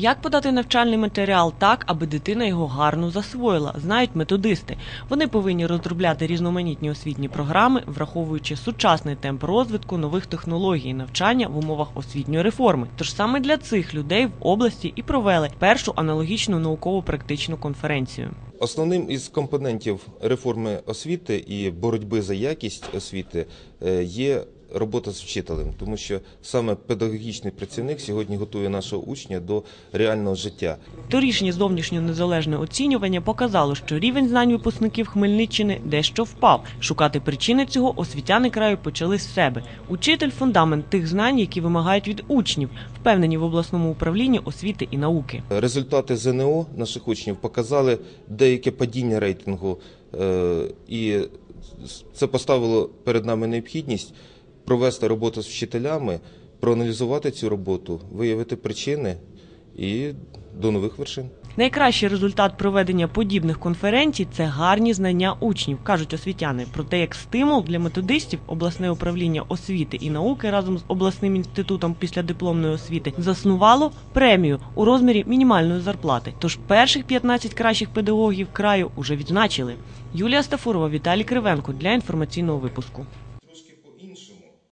Як подати навчальний матеріал так, аби дитина його гарно засвоїла, знають методисти. Вони повинні розробляти різноманітні освітні програми, враховуючи сучасний темп розвитку нових технологій навчання в умовах освітньої реформи. Тож саме для цих людей в області і провели першу аналогічну науково-практичну конференцію. Основним із компонентів реформи освіти і боротьби за якість освіти е, є робота з вчителем, тому що саме педагогічний працівник сьогодні готує нашого учня до реального життя. Торішнє зовнішнє незалежне оцінювання показало, що рівень знань випускників Хмельниччини дещо впав. Шукати причини цього освітяни краю почали з себе. Учитель фундамент тих знань, які вимагають від учнів, впевнені в обласному управлінні освіти і науки. Результати ЗНО наших учнів показали деяке падіння рейтингу, е, і це поставило перед нами необхідність провести роботу з вчителями, проаналізувати цю роботу, виявити причини і до нових вершин. Найкращий результат проведення подібних конференцій це гарні знання учнів, кажуть освітяни. Проте як стимул для методистів обласне управління освіти і науки разом з обласним інститутом післядипломної освіти заснувало премію у розмірі мінімальної зарплати. Тож перших 15 кращих педагогів краю уже відзначили. Юлія Стафурова, Віталій Кривенко для інформаційного випуску.